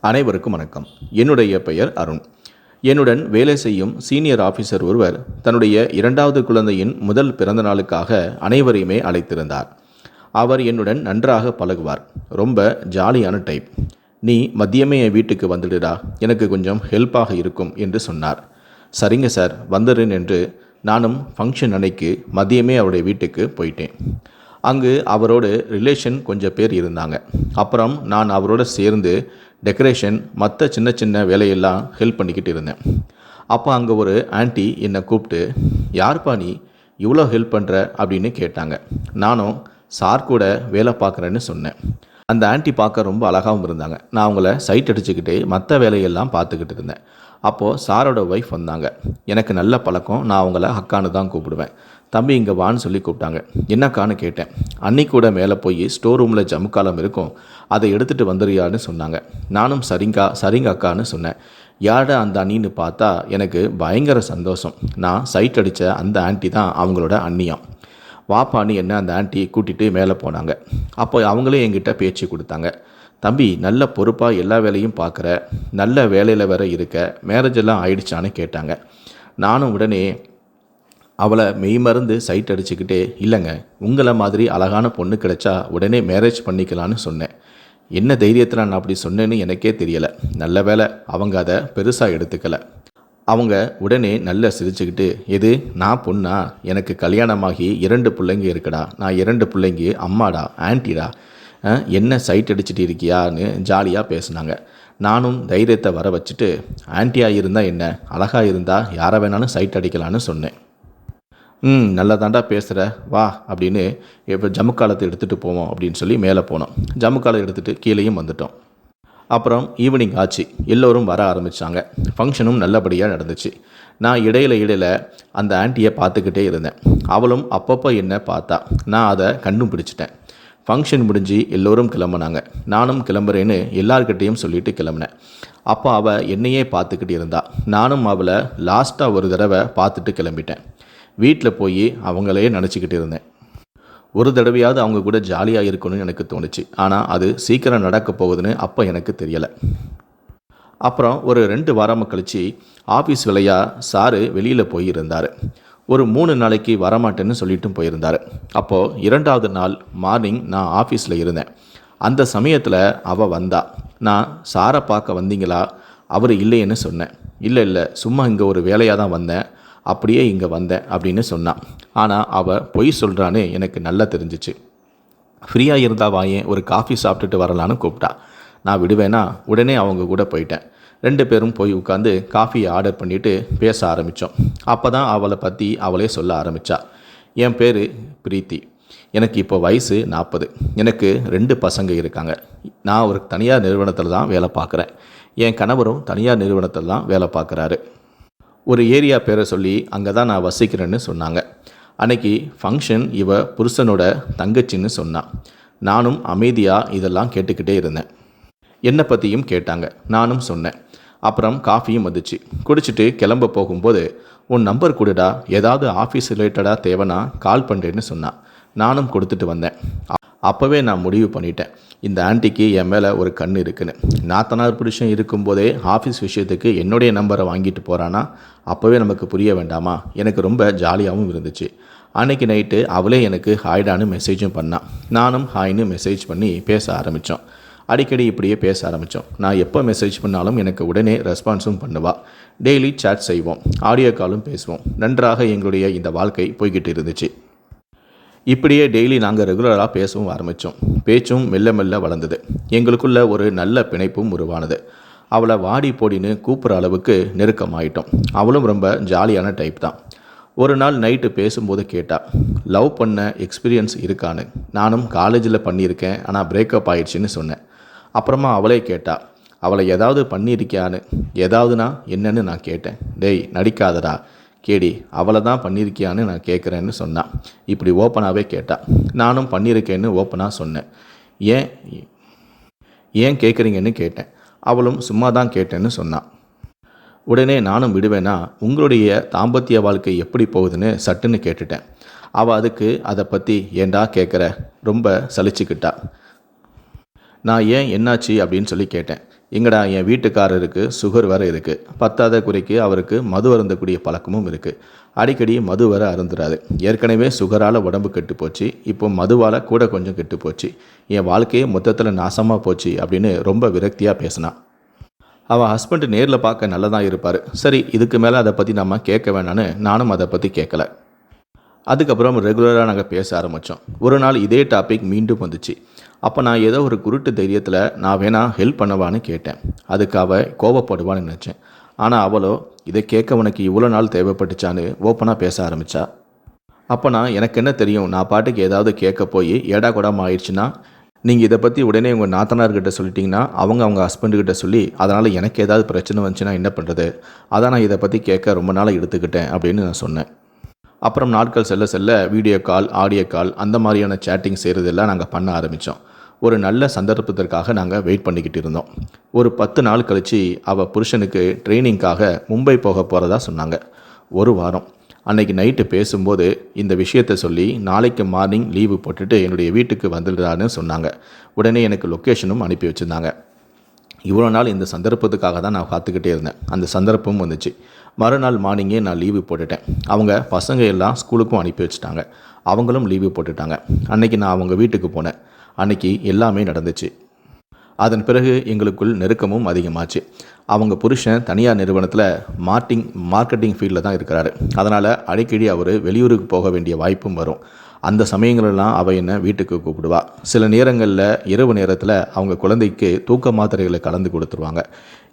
அனைவருக்கும் வணக்கம். என்னுடைய பெயர் அருண். என்னுடன் வேலை செய்யும் சீனியர் ஆஃபீஸர் ஒருவர் தன்னுடைய இரண்டாவது குழந்தையின் முதல் பிறந்த நாளுக்காக அனைவரையுமே அழைத்திருந்தார். அவர் என்னுடன் நன்றாக பழகுவார். ரொம்ப ஜாலியான டைப் நீ மதியமே என் வீட்டுக்கு வந்துடுடா. எனக்கு கொஞ்சம் ஹெல்ப்பாக இருக்கும் என்று சொன்னார். சரிங்க சார் வந்துடுறேன் என்று நானும் ஃபங்க்ஷன் அன்னைக்கு மதியமே அவருடைய வீட்டுக்கு போயிட்டேன். அங்கு அவரோட ரிலேஷன் கொஞ்சம் பேர் இருந்தாங்க. அப்புறம் நான் அவரோட சேர்ந்து டெக்கரேஷன் மற்ற சின்ன சின்ன வேலையெல்லாம் ஹெல்ப் பண்ணிக்கிட்டு இருந்தேன். அப்போ அங்கே ஒரு ஆன்ட்டி என்னை கூப்பிட்டு யார்ப்பா நீ? இவ்வளோ ஹெல்ப் பண்ணுற அப்படின்னு கேட்டாங்க. நானும் சார் கூட வேலை பார்க்குறேன்னு சொன்னேன். அந்த ஆண்டி பார்க்க ரொம்ப அழகாகவும் இருந்தாங்க. நான் அவங்கள சைட் அடிச்சுக்கிட்டு மற்ற வேலையெல்லாம் பார்த்துக்கிட்டு இருந்தேன். அப்போது சாரோட ஒய்ஃப் வந்தாங்க. எனக்கு நல்ல பழக்கம் நான் அவங்கள அக்கான்னு தான் கூப்பிடுவேன். தம்பி இங்கே வான்னு சொல்லி கூப்பிட்டாங்க. என்னக்கான்னு கேட்டேன். அன்னைக்கு கூட மேலே போய் ஸ்டோர் ரூமில் ஜமுக்காலம் இருக்கும். அதை எடுத்துகிட்டு வந்துறியான்னு சொன்னாங்க. நானும் சரிங்கா சரிங்க அக்கான்னு சொன்னேன். யாட அந்த அண்ணின்னு பார்த்தா எனக்கு பயங்கர சந்தோஷம். நான் சைட் அடித்த அந்த ஆண்டி தான் அவங்களோட அண்ணியம். வாப்பான்னு என்ன அந்த ஆண்டி கூட்டிகிட்டு மேலே போனாங்க. அப்போ அவங்களே என்கிட்ட பேச்சு கொடுத்தாங்க. தம்பி நல்ல பொறுப்பாக எல்லா வேலையும் பார்க்குற நல்ல வேலையில் வேற இருக்க மேரேஜ் எல்லாம் ஆயிடுச்சான்னு கேட்டாங்க. நானும் உடனே அவளை மெய்மறந்து சைட் அடிச்சுக்கிட்டே இல்லைங்க உங்களை மாதிரி அழகான பொண்ணு கிடைச்சா உடனே மேரேஜ் பண்ணிக்கலான்னு சொன்னேன். என்ன தைரியத்தில் நான் அப்படி சொன்னேன்னு எனக்கே தெரியலை. நல்ல வேலை அவங்க அதை பெருசாக எடுத்துக்கலை. அவங்க உடனே நல்லா சிரிச்சுக்கிட்டு எது நான் பொண்ணா? எனக்கு கல்யாணமாகி இரண்டு பிள்ளைங்க இருக்குடா. நான் இரண்டு பிள்ளைங்க அம்மாடா ஆன்ட்டிடா என்ன சைட் அடிச்சிட்டு இருக்கியான்னு ஜாலியாக பேசுனாங்க. நானும் தைரியத்தை வர வச்சுட்டு ஆன்ட்டியாக இருந்தால் என்ன? அழகாக இருந்தால் யாரை வேணாலும் சைட் அடிக்கலான்னு சொன்னேன். ம் நல்லா தாண்டா பேசுகிற வா அப்படின்னு இப்போ ஜமுக்காலத்தை எடுத்துகிட்டு போவோம் அப்படின்னு சொல்லி மேலே போனோம். ஜமுக்காலை எடுத்துகிட்டு கீழேயும் வந்துட்டோம். அப்புறம் ஈவினிங் ஆச்சு. எல்லோரும் வர ஆரம்பித்தாங்க ஃபங்க்ஷனும் நல்லபடியாக நடந்துச்சு. நான் இடையில இடையில அந்த ஆண்டியை பார்த்துக்கிட்டே இருந்தேன். அவளும் அப்பப்போ என்ன பார்த்தா நான் அதை கண்டும் பிடிச்சிட்டேன். ஃபங்க்ஷன் முடிஞ்சு எல்லோரும் கிளம்புனாங்க. நானும் கிளம்புறேன்னு எல்லார்கிட்டேயும் சொல்லிட்டு கிளம்புனேன். அப்போ அவள் என்னையே பார்த்துக்கிட்டு இருந்தா. நானும் அவளை லாஸ்ட்டாக ஒரு தடவை பார்த்துட்டு கிளம்பிட்டேன். வீட்டில் போய் அவங்களையே நினச்சிக்கிட்டு இருந்தேன். ஒரு தடவையாவது அவங்க கூட ஜாலியாக இருக்கணும்னு எனக்கு தோணுச்சு. ஆனால் அது சீக்கிரம் நடக்க போகுதுன்னு அப்போ எனக்கு தெரியலை. அப்புறம் ஒரு ரெண்டு வாரமாக கழித்து ஆஃபீஸ் வேலையாக சாரு வெளியில் போயிருந்தார். ஒரு மூணு நாளைக்கு வரமாட்டேன்னு சொல்லிட்டும் போயிருந்தார். அப்போது இரண்டாவது நாள் மார்னிங் நான் ஆஃபீஸில் இருந்தேன். அந்த சமயத்தில் அவள் வந்தா. நான் சாரை பார்க்க வந்தீங்களா? அவர் இல்லைன்னு சொன்னேன். இல்லை இல்லை சும்மா இங்கே ஒரு வேலையாக தான் வந்தேன். அப்படியே இங்கே வந்தேன் அப்படின்னு சொன்னான். ஆனால் அவள் பொய் சொல்கிறான்னு எனக்கு நல்லா தெரிஞ்சிச்சு. ஃப்ரீயாக இருந்தால் வாயேன் ஒரு காஃபி சாப்பிட்டுட்டு வரலான்னு கூப்பிட்டா. நான் விடுவேனா? உடனே அவங்க கூட போயிட்டேன். ரெண்டு பேரும் போய் உட்காந்து காஃபியை ஆர்டர் பண்ணிவிட்டு பேச ஆரம்பித்தோம் அப்போ தான் அவளை பற்றி அவளே சொல்ல ஆரம்பித்தா என் பேர் பிரீத்தி. எனக்கு இப்போ வயசு நாற்பது எனக்கு ரெண்டு பசங்க இருக்காங்க. நான் ஒரு தனியார் நிறுவனத்தில் தான் வேலை பார்க்குறேன். என் கணவரும் தனியார் நிறுவனத்தில் தான் வேலை பார்க்குறாரு. ஒரு ஏரியா பேரை சொல்லி அங்கே தான் நான் வசிக்கிறேன்னு சொன்னாங்க. அன்னைக்கு ஃபங்க்ஷன் இவ புருஷனோட தங்கச்சின்னு சொன்னான் நானும் அமைதியாக இதெல்லாம் கேட்டுக்கிட்டே இருந்தேன். என்னை பற்றியும் கேட்டாங்க. நானும் சொன்னேன். அப்புறம் காஃபியும் வந்துச்சு. குடிச்சிட்டு கிளம்ப போகும்போது உன் நம்பர் கொடுடா. ஏதாவது ஆஃபீஸ் ரிலேட்டடாக தேவைன்னா கால் பண்ணுறேன்னு சொன்னான் நானும் கொடுத்துட்டு வந்தேன். அப்போவே நான் முடிவு பண்ணிட்டேன். இந்த ஆன்ட்டிக்கு என் மேலே ஒரு கண் இருக்குன்னு. நாத்தனார் புருஷன் இருக்கும்போதே ஆஃபீஸ் விஷயத்துக்கு என்னுடைய நம்பரை வாங்கிட்டு போகிறான்னா அப்போவே நமக்கு புரிய வேண்டாமா? எனக்கு ரொம்ப ஜாலியாகவும் இருந்துச்சு. அன்னைக்கு நைட்டு அவளே எனக்கு ஹாய்டான்னு மெசேஜும் பண்ணான் நானும் ஹாய்னு மெசேஜ் பண்ணி பேச ஆரம்பித்தோம் அடிக்கடி இப்படியே பேச ஆரம்பித்தோம் நான் எப்போ மெசேஜ் பண்ணாலும் எனக்கு உடனே ரெஸ்பான்ஸும் பண்ணுவா. டெய்லி சேட் செய்வோம். ஆடியோ காலும் பேசுவோம். நன்றாக எங்களுடைய இந்த வாழ்க்கை போய்கிட்டு இருந்துச்சு. இப்படியே டெய்லி நாங்கள் ரெகுலராக பேசவும் ஆரம்பித்தோம் பேச்சும் மெல்ல மெல்ல வளர்ந்தது. எங்களுக்குள்ள ஒரு நல்ல பிணைப்பும் உருவானது. அவளை வாடி போடின்னு கூப்பிட்ற அளவுக்கு நெருக்கமாயிட்டோம். அவளும் ரொம்ப ஜாலியான டைப் தான். ஒரு நாள் நைட்டு பேசும்போது கேட்டா லவ் பண்ண எக்ஸ்பீரியன்ஸ் இருக்கான்னு. நானும் காலேஜில் பண்ணியிருக்கேன். ஆனால் பிரேக்கப் ஆயிடுச்சுன்னு சொன்னேன். அப்புறமா அவளே கேட்டா அவளை ஏதாவது பண்ணியிருக்கியான்னு? ஏதாவதுனா என்னன்னு நான் கேட்டேன். டேய் நடிக்காதடா. கேடி அவளை தான் பண்ணியிருக்கியான்னு நான் கேட்குறேன்னு சொன்னான் இப்படி ஓப்பனாகவே கேட்டாள் நானும் பண்ணியிருக்கேன்னு ஓப்பனாக சொன்னேன். ஏன் ஏன் கேட்குறீங்கன்னு கேட்டேன். அவளும் சும்மா தான் கேட்டேன்னு சொன்னான் உடனே நானும் விடுவேனா உங்களுடைய தாம்பத்திய வாழ்க்கை எப்படி போகுதுன்னு சட்டுன்னு கேட்டுட்டேன். அவள் அதுக்கு அதை பற்றி ஏண்டா கேட்குற? ரொம்ப சலிச்சுக்கிட்டா. நான் ஏன் என்னாச்சு அப்படின்னு சொல்லி கேட்டேன். எங்கடா என் வீட்டுக்காரருக்கு சுகர் வேறு இருக்குது பத்தாத குறைக்கு அவருக்கு மது அருந்தக்கூடிய பழக்கமும் இருக்குது அடிக்கடி மது வர அருந்துறாரு. ஏற்கனவே சுகரால் உடம்பு கெட்டு போச்சு. இப்போ மதுவால் கூட கொஞ்சம் கெட்டு போச்சு. என் வாழ்க்கையே மொத்தத்தில் நாசமாக போச்சு அப்படின்னு ரொம்ப விரக்தியாக பேசினான் அவள் ஹஸ்பண்ட் நேரில் பார்க்க நல்லதாக இருப்பார். சரி இதுக்கு மேலே அதை பற்றி நம்ம கேட்க வேணான்னு நானும் அதை பற்றி கேட்கல. அதுக்கப்புறம் ரெகுலராக நாங்கள் பேச ஆரம்பித்தோம் ஒரு நாள் இதே டாபிக் மீண்டும் வந்துச்சு. அப்போ நான் ஏதோ ஒரு குருட்டு தைரியத்தில் நான் வேணா ஹெல்ப் பண்ணவான்னு கேட்டேன். அதுக்கு அவள் கோபப்படுவான்னு நினச்சேன். ஆனால் அவளோ இதை கேட்க உனக்கு இவ்வளோ நாள் தேவைப்பட்டுச்சான்னு ஓப்பனாக பேச ஆரம்பித்தா அப்போ நான் எனக்கு என்ன தெரியும்? நான் பாட்டுக்கு ஏதாவது கேட்க போய் ஏடா கூடாமல் ஆயிடுச்சுன்னா நீங்கள் இதை பற்றி உடனே உங்கள் நாத்தனார்கிட்ட சொல்லிட்டீங்கன்னா அவங்க அவங்க ஹஸ்பண்டுக்கிட்ட சொல்லி அதனால் எனக்கு ஏதாவது பிரச்சனை வந்துச்சுன்னா என்ன பண்ணுறது அதான் நான் இதை பற்றி கேட்க ரொம்ப நாளாக எடுத்துக்கிட்டேன் அப்படின்னு நான் சொன்னேன். அப்புறம் நாட்கள் செல்ல செல்ல வீடியோ கால் ஆடியோ கால் அந்த மாதிரியான சேட்டிங் செய்கிறதெல்லாம் நாங்கள் பண்ண ஆரம்பித்தோம் ஒரு நல்ல சந்தர்ப்பத்திற்காக நாங்கள் வெயிட் பண்ணிக்கிட்டு இருந்தோம். ஒரு பத்து நாள் கழித்து அவள் புருஷனுக்கு ட்ரைனிங்க்காக மும்பை போக போகிறதா சொன்னாங்க. ஒரு வாரம். அன்னைக்கு நைட்டு பேசும்போது இந்த விஷயத்தை சொல்லி நாளைக்கு மார்னிங் லீவு போட்டுட்டு என்னுடைய வீட்டுக்கு வந்துடுறான்னு சொன்னாங்க. உடனே எனக்கு லொக்கேஷனும் அனுப்பி வச்சுருந்தாங்க. இவ்வளோ நாள் இந்த சந்தர்ப்பத்துக்காக தான் நான் காத்துக்கிட்டே இருந்தேன். அந்த சந்தர்ப்பமும் வந்துச்சு. மறுநாள் மார்னிங்கே நான் லீவு போட்டுட்டேன். அவங்க பசங்க எல்லாம் ஸ்கூலுக்கும் அனுப்பி வச்சுட்டாங்க. அவங்களும் லீவு போட்டுட்டாங்க. அன்னைக்கு நான் அவங்க வீட்டுக்கு போனேன். அன்னைக்கு எல்லாமே நடந்துச்சு. அதன் பிறகு எங்களுக்குள் நெருக்கமும் அதிகமாச்சு. அவங்க புருஷன் தனியார் நிறுவனத்தில் மார்ட்டிங் மார்க்கெட்டிங் ஃபீல்டில் தான் இருக்கிறாரு. அதனால் அடிக்கடி அவர் வெளியூருக்கு போக வேண்டிய வாய்ப்பும் வரும். அந்த சமயங்களெல்லாம் அவள் என்னை வீட்டுக்கு கூப்பிடுவா. சில நேரங்களில் இரவு நேரத்தில் அவங்க குழந்தைக்கு தூக்க மாத்திரைகளை கலந்து கொடுத்துருவாங்க.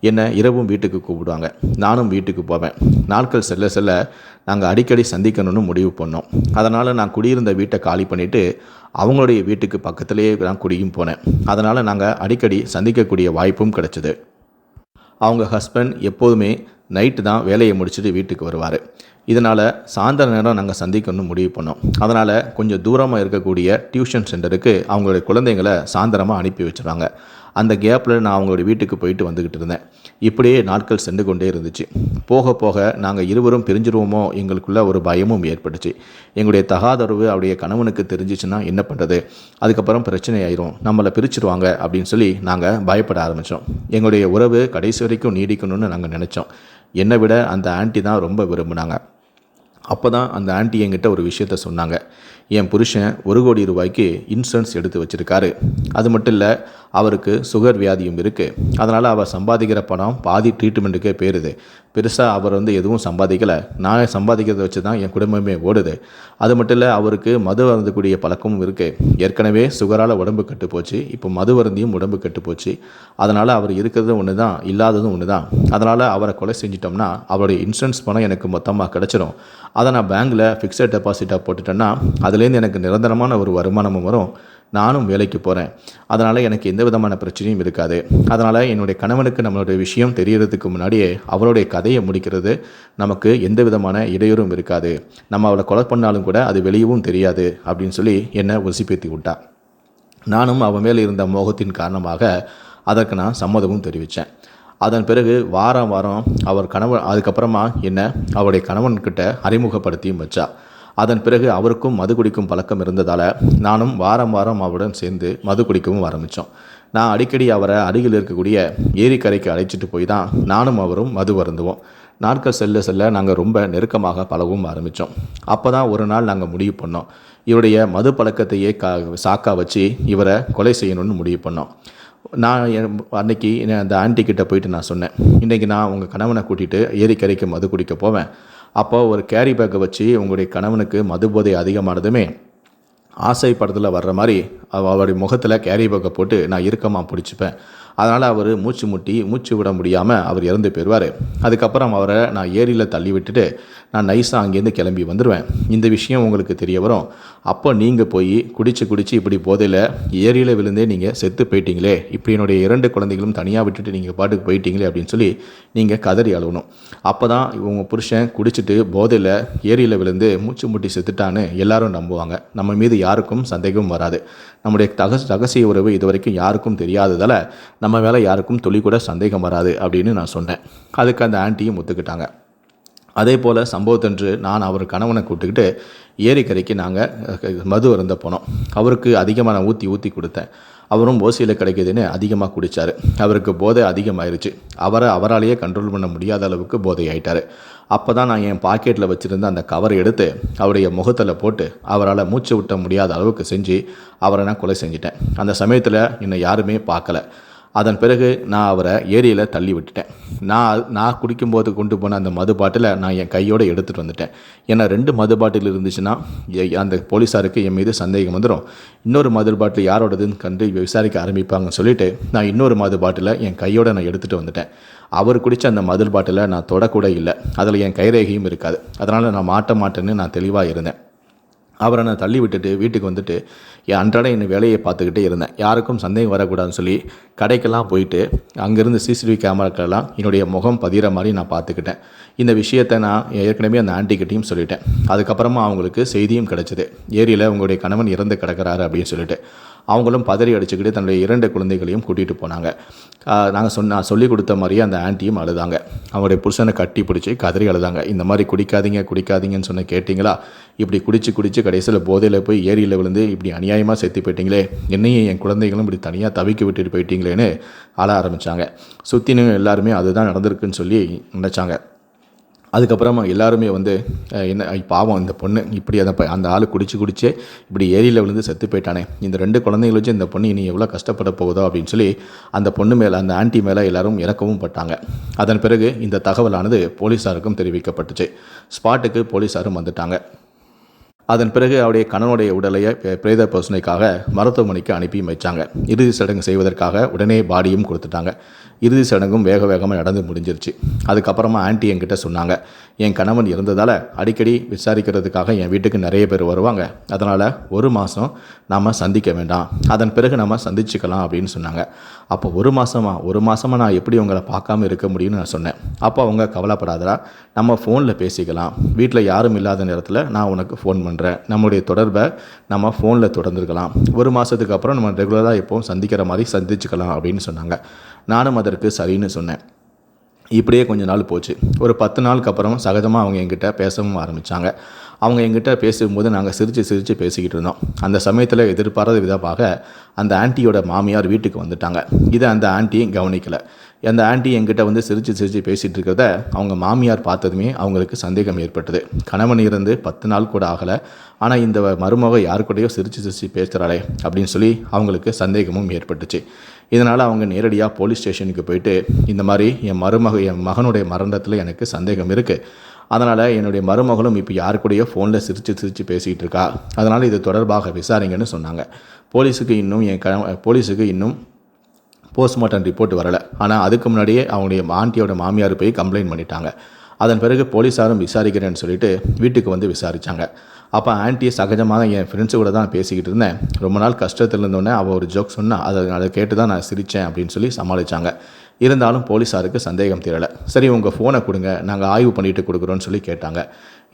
என்னை இரவும் வீட்டுக்கு கூப்பிடுவாங்க. நானும் வீட்டுக்கு போவேன். நாட்கள் செல்ல செல்ல நாங்கள் அடிக்கடி சந்திக்கணும்னு முடிவு பண்ணோம். அதனால் நான் குடியிருந்த வீட்டை காலி பண்ணிவிட்டு அவங்களுடைய வீட்டுக்கு பக்கத்துலேயே நான் குடியும் போனேன். அதனால் நாங்கள் அடிக்கடி சந்திக்கக்கூடிய வாய்ப்பும் கிடச்சிது. அவங்க ஹஸ்பண்ட் எப்போதுமே நைட்டு தான் வேலையை முடிச்சுட்டு வீட்டுக்கு வருவார். இதனால் சாயந்தர நேரம் நாங்கள் சந்திக்கணும்னு முடிவு பண்ணோம். அதனால் கொஞ்சம் தூரமாக இருக்கக்கூடிய டியூஷன் சென்டருக்கு அவங்களுடைய குழந்தைங்களை சாயந்தரமாக அனுப்பி வச்சுருவாங்க. அந்த கேப்பில் நான் அவங்களுடைய வீட்டுக்கு போயிட்டு வந்துக்கிட்டு இருந்தேன். இப்படியே நாட்கள் சென்று கொண்டே இருந்துச்சு. போக போக நாங்கள் இருவரும் பிரிஞ்சிருவோமோ எங்களுக்குள்ள ஒரு பயமும் ஏற்பட்டுச்சு. எங்களுடைய தகாதரவு அவருடைய கணவனுக்கு தெரிஞ்சிச்சுன்னா என்ன பண்ணுறது அதுக்கப்புறம் பிரச்சனை ஆயிரும் நம்மளை பிரிச்சிருவாங்க அப்படின்னு சொல்லி நாங்கள் பயப்பட ஆரம்பித்தோம் எங்களுடைய உறவு கடைசி வரைக்கும் நீடிக்கணும்னு நாங்கள் நினச்சோம். என்னை விட அந்த ஆண்டி தான் ரொம்ப விரும்பினாங்க. அப்போ தான் அந்த ஆண்டி என்கிட்ட ஒரு விஷயத்த சொன்னாங்க. என் புருஷன் ஒரு கோடி ரூபாய்க்கு இன்சூரன்ஸ் எடுத்து வச்சுருக்காரு. அது மட்டும் இல்லை அவருக்கு சுகர் வியாதியும் இருக்குது அதனால் அவர் சம்பாதிக்கிற பணம் பாதி ட்ரீட்மெண்ட்டுக்கே போயிடுது பெருசாக அவர் வந்து எதுவும் சம்பாதிக்கலை. நான் சம்பாதிக்கிறத வச்சு தான் என் குடும்பமே ஓடுது. அது மட்டும் இல்லை அவருக்கு மது அருந்தக்கூடிய பழக்கமும் இருக்குது ஏற்கனவே சுகரால் உடம்பு கெட்டு போச்சு. இப்போ மது வருந்தியும் உடம்பு கெட்டு போச்சு. அதனால் அவர் இருக்கிறதும் ஒன்று தான் இல்லாததும் ஒன்று தான் அதனால் அவரை கொலை செஞ்சிட்டோம்னா அவருடைய இன்சூரன்ஸ் பணம் எனக்கு மொத்தமாக கிடச்சிரும். அதை நான் பேங்க்கில் ஃபிக்ஸட் டெபாசிட்டாக போட்டுட்டேன்னா அதுலேருந்து எனக்கு நிரந்தரமான ஒரு வருமானமும் வரும். நானும் வேலைக்கு போகிறேன் அதனால் எனக்கு எந்த விதமான பிரச்சனையும் இருக்காது. அதனால் என்னுடைய கணவனுக்கு நம்மளுடைய விஷயம் தெரியறதுக்கு முன்னாடியே அவருடைய கதையை முடிக்கிறது. நமக்கு எந்த விதமான இடையூறும் இருக்காது. நம்ம அவளை கொலை பண்ணாலும் கூட அது வெளியவும் தெரியாது அப்படின்னு சொல்லி என்னை உசிப்பேத்தி விட்டா. நானும் அவன் மேல் இருந்த மோகத்தின் காரணமாக அதற்கு நான் சம்மதமும் தெரிவித்தேன். அதன் பிறகு வாரம் வாரம் அவர் கணவன் அதுக்கப்புறமா என்ன அவருடைய கணவன்கிட்ட அறிமுகப்படுத்தியும் வச்சா அதன் பிறகு அவருக்கும் மது குடிக்கும் பழக்கம் இருந்ததால் நானும் வாரம் வாரம் அவருடன் சேர்ந்து மது குடிக்கவும் ஆரம்பித்தோம் நான் அடிக்கடி அவரை அருகில் இருக்கக்கூடிய ஏரிக்கரைக்கு அழைச்சிட்டு போய் தான் நானும் அவரும் மது வருந்துவோம். நாட்கள் செல்ல செல்ல நாங்கள் ரொம்ப நெருக்கமாக பழகவும் ஆரம்பித்தோம் அப்போ தான் ஒரு நாள் நாங்கள் முடிவு பண்ணோம். இவருடைய மது பழக்கத்தையே கா சாக்கா வச்சு இவரை கொலை செய்யணும்னு முடிவு பண்ணோம். நான் அன்னைக்கு அந்த ஆன்ட்டி கிட்டே போயிட்டு நான் சொன்னேன். இன்றைக்கி நான் உங்கள் கணவனை கூட்டிகிட்டு ஏரிக்கரைக்கு மது குடிக்க போவேன். அப்போ ஒரு கேரி பேக்கை வச்சு உங்களுடைய கணவனுக்கு மது போதை அதிகமானதுமே ஆசை படத்தில் வர்ற மாதிரி அவ- அவருடைய முகத்தில் கேரி பேக்கை போட்டு நான் இறுக்கமாக பிடிச்சிப்பேன். அதனால் அவர் மூச்சு முட்டி மூச்சு விட முடியாமல் அவர் இறந்து போயிடுவார். அதுக்கப்புறம் அவரை நான் ஏரியில் தள்ளி விட்டுட்டு நான் நைஸாக அங்கேருந்து கிளம்பி வந்துடுவேன் இந்த விஷயம் உங்களுக்கு தெரிய வரும். அப்போ நீங்கள் போய் குடிச்சு குடிச்சு இப்படி போதையில் ஏரியில் விழுந்தே நீங்கள் செத்து போயிட்டீங்களே. இப்படி என்னுடைய இரண்டு குழந்தைகளும் தனியாக விட்டுட்டு நீங்கள் பாட்டுக்கு போயிட்டீங்களே அப்படின்னு சொல்லி நீங்கள் கதறி அழுவணும். அப்போ தான் உங்கள் புருஷன் குடிச்சிட்டு போதையில் ஏரியில் விழுந்து மூச்சு முட்டி செத்துட்டான்னு எல்லாரும் நம்புவாங்க. நம்ம மீது யாருக்கும் சந்தேகம் வராது. நம்முடைய தக ரகசிய உறவு இது வரைக்கும் யாருக்கும் தெரியாததால் நம்ம மேலே யாருக்கும் துளி கூட சந்தேகம் வராது அப்படின்னு நான் சொன்னேன். அதுக்கு அந்த ஆன்ட்டியும் ஒத்துக்கிட்டாங்க. அதே போல் சம்பவத்தன்று நான் அவர் கணவனை கூப்பிட்டுக்கிட்டு ஏரிக்கரைக்கு நாங்கள் மது அருந்த போனோம். அவருக்கு அதிகமாக நான் ஊற்றி ஊற்றி கொடுத்தேன். அவரும் ஓசியில் கிடைக்குதுன்னு அதிகமாக குடித்தார் அவருக்கு போதை அதிகமாயிருச்சு. அவரை அவராலேயே கண்ட்ரோல் பண்ண முடியாத அளவுக்கு போதை ஆயிட்டார் அப்போ தான் நான் என் பாக்கெட்டில் வச்சுருந்த அந்த கவரை எடுத்து அவருடைய முகத்தில் போட்டு அவரால் மூச்சு விட்ட முடியாத அளவுக்கு செஞ்சு அவரை நான் கொலை செஞ்சிட்டேன். அந்த சமயத்தில் என்னை யாருமே பார்க்கல. அதன் பிறகு நான் அவரை ஏரியில் தள்ளி விட்டுட்டேன். நான் நான் குடிக்கும்போது கொண்டு போன அந்த மது பாட்டிலை நான் என் கையோடு எடுத்துகிட்டு வந்துட்டேன். ஏன்னா ரெண்டு மது பாட்டில் இருந்துச்சுன்னா அந்த போலீஸாருக்கு என் மீது சந்தேகம் வந்துடும் இன்னொரு மது பாட்டில் யாரோடதுன்னு கண்டு விசாரிக்க ஆரம்பிப்பாங்கன்னு சொல்லிட்டு நான் இன்னொரு மது பாட்டிலை என் கையோடு நான் எடுத்துகிட்டு வந்துட்டேன். அவர் குடித்த அந்த மது பாட்டிலை நான் தொடக்கூட இல்லை. அதில் என் கைரேகையும் இருக்காது. அதனால் நான் மாட்ட மாட்டேன்னு நான் தெளிவாக இருந்தேன். அவரை நான் தள்ளி விட்டுட்டு வீட்டுக்கு வந்துட்டு என் அன்றாட என் வேலையை பார்த்துக்கிட்டே இருந்தேன். யாருக்கும் சந்தேகம் வரக்கூடாதுன்னு சொல்லி கடைக்கெல்லாம் போயிட்டு அங்கேருந்து சிசிடிவி கேமராக்கெல்லாம் என்னுடைய முகம் பதிகிற மாதிரி நான் பார்த்துக்கிட்டேன். இந்த விஷயத்தை நான் ஏற்கனவே அந்த ஆன்ட்டிக்கிட்டையும் சொல்லிட்டேன். அதுக்கப்புறமா அவங்களுக்கு செய்தியும் கிடச்சிது. ஏரியில் உங்களுடைய கணவன் இறந்து கிடக்கிறாரு அப்படின்னு சொல்லிட்டு. அவங்களும் பதறி அடிச்சுக்கிட்டு தன்னுடைய இரண்டு குழந்தைகளையும் கூட்டிகிட்டு போனாங்க. நாங்கள் சொன்ன சொல்லி கொடுத்த மாதிரியே அந்த ஆண்டியும் அழுதாங்க. அவங்களுடைய புருஷனை கட்டி பிடிச்சி கதறி அழுதாங்க. இந்த மாதிரி குடிக்காதீங்க குடிக்காதீங்கன்னு சொன்ன கேட்டிங்களா? இப்படி குடிச்சு குடிச்சு கடைசியில் போதையில் போய் ஏரியில் விழுந்து இப்படி அநியாயமாக செத்து போயிட்டீங்களே? என்னையும் என் குழந்தைகளும் இப்படி தனியாக தவிக்க விட்டுட்டு போயிட்டீங்களேன்னு அழ ஆரம்பித்தாங்க சுற்றினும் எல்லாருமே அதுதான் நடந்திருக்குன்னு சொல்லி நினச்சாங்க. அதுக்கப்புறமா எல்லாருமே வந்து என்ன பாவம் இந்த பொண்ணு இப்படி அந்த ப- அந்த ஆள் குடிச்சு குடிச்சே இப்படி ஏரியில் விழுந்து செத்து போயிட்டானே. இந்த ரெண்டு குழந்தைகள் வச்சு இந்த பொண்ணு இனி எவ்வளோ கஷ்டப்பட போகுதோ அப்படின்னு சொல்லி அந்த பொண்ணு மேலே அந்த ஆன்ட்டி மேலே எல்லாரும் இறக்கவும் பட்டாங்க. அதன் பிறகு இந்த தகவலானது போலீஸாருக்கும் தெரிவிக்கப்பட்டுச்சு. ஸ்பாட்டுக்கு போலீஸாரும் வந்துட்டாங்க. அதன் பிறகு அவருடைய கணவனுடைய உடலையை பிரேத பரிசோதனைக்காக மருத்துவமனைக்கு அனுப்பியும் வைச்சாங்க. இறுதி சடங்கு செய்வதற்காக உடனே பாடியும் கொடுத்துட்டாங்க. இறுதி சடங்கும் வேக வேகமாக நடந்து முடிஞ்சிருச்சு. அதுக்கப்புறமா ஆன்ட்டி என்கிட்ட சொன்னாங்க என் கணவன் இருந்ததால் அடிக்கடி விசாரிக்கிறதுக்காக என் வீட்டுக்கு நிறைய பேர் வருவாங்க. அதனால் ஒரு மாதம் நாம் சந்திக்க வேண்டாம். அதன் பிறகு நம்ம சந்திச்சுக்கலாம் அப்படின்னு சொன்னாங்க. அப்போ ஒரு மாதமா ஒரு மாதமாக நான் எப்படி உங்களை பார்க்காம இருக்க முடியும்னு நான் சொன்னேன். அப்போ அவங்க கவலைப்படாதடா நம்ம ஃபோனில் பேசிக்கலாம். வீட்டில் யாரும் இல்லாத நேரத்தில் நான் உனக்கு ஃபோன் பண்ணுறேன் நம்முடைய தொடர்பை நம்ம ஃபோனில் தொடர்ந்துருக்கலாம். ஒரு மாதத்துக்கு அப்புறம் நம்ம ரெகுலராக எப்போவும் சந்திக்கிற மாதிரி சந்திச்சுக்கலாம் அப்படின்னு சொன்னாங்க. நானும் அதற்கு சரின்னு சொன்னேன். இப்படியே கொஞ்ச நாள் போச்சு. ஒரு பத்து நாளுக்கு அப்புறம் சகஜமாக அவங்க என்கிட்ட பேசவும் ஆரம்பித்தாங்க அவங்க என்கிட்ட பேசும்போது நாங்கள் சிரித்து சிரித்து பேசிக்கிட்டு இருந்தோம். அந்த சமயத்தில் எதிர்பாராத விதமாக அந்த ஆண்டியோட மாமியார் வீட்டுக்கு வந்துட்டாங்க. இதை அந்த ஆன்ட்டி கவனிக்கலை. அந்த ஆண்டி என்கிட்ட வந்து சிரித்து சிரித்து பேசிகிட்டு இருக்கிறத அவங்க மாமியார் பார்த்ததுமே அவங்களுக்கு சந்தேகம் ஏற்பட்டது. கணவன் இருந்து பத்து நாள் கூட ஆகலை. ஆனால் இந்த மருமக யாருக்கூடையோ சிரித்து சிரித்து பேசுகிறாளே அப்படின்னு சொல்லி அவங்களுக்கு சந்தேகமும் ஏற்பட்டுச்சு. இதனால் அவங்க நேரடியாக போலீஸ் ஸ்டேஷனுக்கு போயிட்டு இந்த மாதிரி என் மருமக என் மகனுடைய மரணத்தில் எனக்கு சந்தேகம் இருக்குது அதனால் என்னுடைய மருமகளும் இப்போ யார் கூடயோ ஃபோனில் சிரித்து சிரித்து பேசிகிட்டு இருக்கா. அதனால் இது தொடர்பாக விசாரிங்கன்னு சொன்னாங்க. போலீஸுக்கு இன்னும் என் க போலீஸுக்கு இன்னும் போஸ்ட்மார்ட்டம் ரிப்போர்ட் வரலை. ஆனால் அதுக்கு முன்னாடியே அவங்களுடைய ஆண்டியோட மாமியார் போய் கம்ப்ளைண்ட் பண்ணிட்டாங்க. அதன் பிறகு போலீஸாரும் விசாரிக்கிறேன்னு சொல்லிட்டு வீட்டுக்கு வந்து விசாரித்தாங்க அப்போ ஆன்ட்டி சகஜமாக என் ஃப்ரெண்ட்ஸு கூட தான் பேசிக்கிட்டு இருந்தேன். ரொம்ப நாள் கஷ்டத்தில் இருந்தோடனே அவள் ஒரு ஜோக் சொன்னால் அதை அதை கேட்டு தான் நான் சிரித்தேன் அப்படின்னு சொல்லி சமாளித்தாங்க இருந்தாலும் போலீஸாருக்கு சந்தேகம் தீரலை சரி உங்கள் ஃபோனை கொடுங்க நாங்கள் ஆய்வு பண்ணிட்டு கொடுக்குறோன்னு சொல்லி கேட்டாங்க.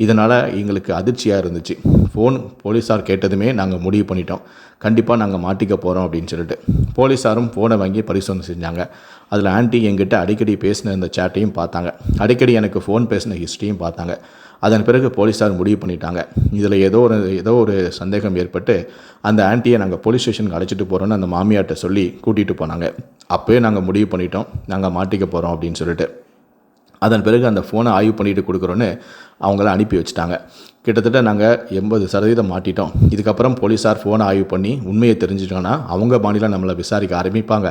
இதனால் எங்களுக்கு அதிர்ச்சியாக இருந்துச்சு. ஃபோன் போலீஸார் கேட்டதுமே நாங்கள் முடிவு பண்ணிட்டோம். கண்டிப்பாக நாங்கள் மாட்டிக்க போகிறோம் அப்படின்னு சொல்லிட்டு. போலீஸாரும் ஃபோனை வாங்கி பரிசோதனை செஞ்சாங்க. அதில் ஆன்ட்டி எங்கிட்ட அடிக்கடி பேசின இந்த சேட்டையும் பார்த்தாங்க. அடிக்கடி எனக்கு ஃபோன் பேசின ஹிஸ்ட்ரியும் பார்த்தாங்க. அதன் பிறகு போலீஸார் முடிவு பண்ணிட்டாங்க. இதில் ஏதோ ஒரு ஏதோ ஒரு சந்தேகம் ஏற்பட்டு அந்த ஆன்ட்டியை நாங்கள் போலீஸ் ஸ்டேஷனுக்கு அழைச்சிட்டு போகிறோன்னு அந்த மாமியார்கிட்ட சொல்லி கூட்டிகிட்டு போனாங்க. அப்போயே நாங்கள் முடிவு பண்ணிட்டோம். நாங்கள் மாட்டிக்க போகிறோம் அப்படின்னு சொல்லிட்டு. அதன் பிறகு அந்த ஃபோனை ஆய்வு பண்ணிட்டு கொடுக்குறோன்னு அவங்கள அனுப்பி வச்சுட்டாங்க. கிட்டத்தட்ட நாங்கள் எண்பது சதவீதம் மாட்டிட்டோம். இதுக்கப்புறம் போலீஸார் ஃபோனை ஆய்வு பண்ணி உண்மையை தெரிஞ்சிட்டோன்னா அவங்க மாநிலம் நம்மளை விசாரிக்க ஆரம்பிப்பாங்க.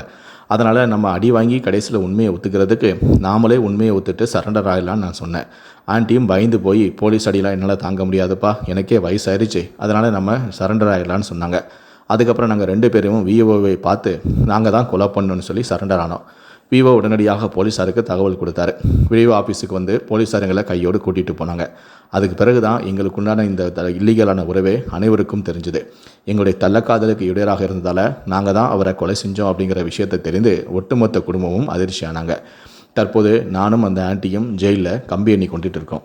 அதனால் நம்ம அடி வாங்கி கடைசியில் உண்மையை ஒத்துக்கிறதுக்கு நாமளே உண்மையை ஒத்துட்டு சரண்டர் ஆகலான்னு நான் சொன்னேன். ஆண்டியும் பயந்து போய் போலீஸ் அடியெலாம் என்னால் தாங்க முடியாதுப்பா. எனக்கே வயசாயிருச்சு. அதனால் நம்ம சரண்டர் ஆகிடலான்னு சொன்னாங்க. அதுக்கப்புறம் நாங்கள் ரெண்டு பேரும் விஓவை பார்த்து நாங்கள் தான் கொலை பண்ணோன்னு சொல்லி சரண்டர் ஆனோம். விவோ உடனடியாக போலீஸாருக்கு தகவல் கொடுத்தாரு. விவோ ஆஃபீஸுக்கு வந்து போலீஸார் எங்களை கையோடு கூட்டிகிட்டு போனாங்க. அதுக்கு பிறகு தான் எங்களுக்குண்டான இந்த த- இல்லீகலான உறவே அனைவருக்கும் தெரிஞ்சுது. எங்களுடைய தள்ளக்காதலுக்கு இடையராக இருந்ததால் நாங்கள் தான் அவரை கொலை செஞ்சோம் அப்படிங்கிற விஷயத்தை தெரிந்து ஒட்டுமொத்த குடும்பமும் அதிர்ச்சியானாங்க. தற்போது நானும் அந்த ஆண்டியும் ஜெயிலில் கம்பி எண்ணி கொண்டுட்டு இருக்கோம்.